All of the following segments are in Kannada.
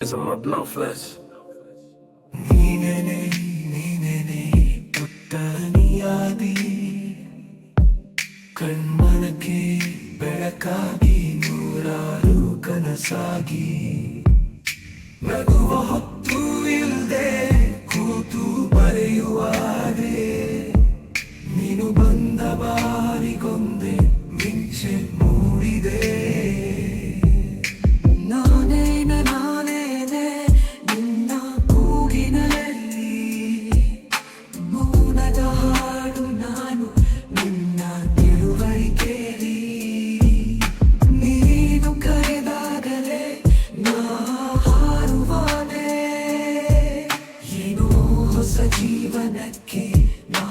It's a blood flesh. ನೀನೇನೆ ನೀನೇನೆ ಪುಟ್ಟನಿಯಾದಿ ಕಣ್ಮನಕ್ಕೆ ಬೆಳಕಾಗಿ ನೂರಾರು ಕನಸಾಗಿ ನಗುವ ಹೊಸ ಜೀವನಕ್ಕೆ ನಾ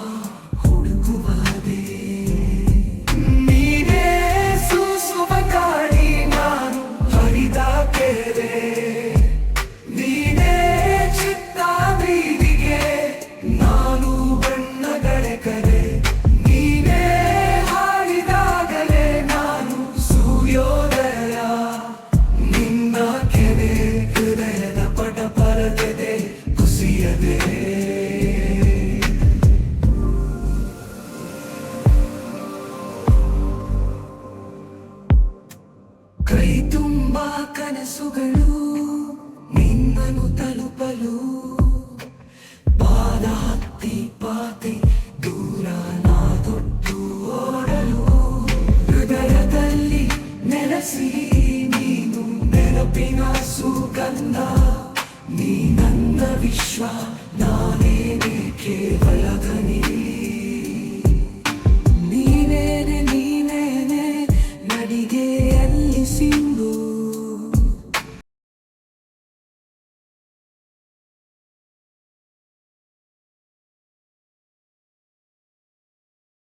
ಕೈ ತುಂಬ ಕನಸುಗಳು ನಿನ್ನನ್ನು ತಲುಪಲು. ಪಾದ ಹತ್ತಿ ಪಾತಿ ದೂರ ನಾ ತೊಟ್ಟು ಓಡಲು. ಹೃದಯದಲ್ಲಿ ನೆಲೆಸಿ ನೀನು ನೆನಪಿನ ಸುಗಂಧ. ನೀ ನನ್ನ ವಿಶ್ವ ನಾನೇನೆ ಕೇವಲ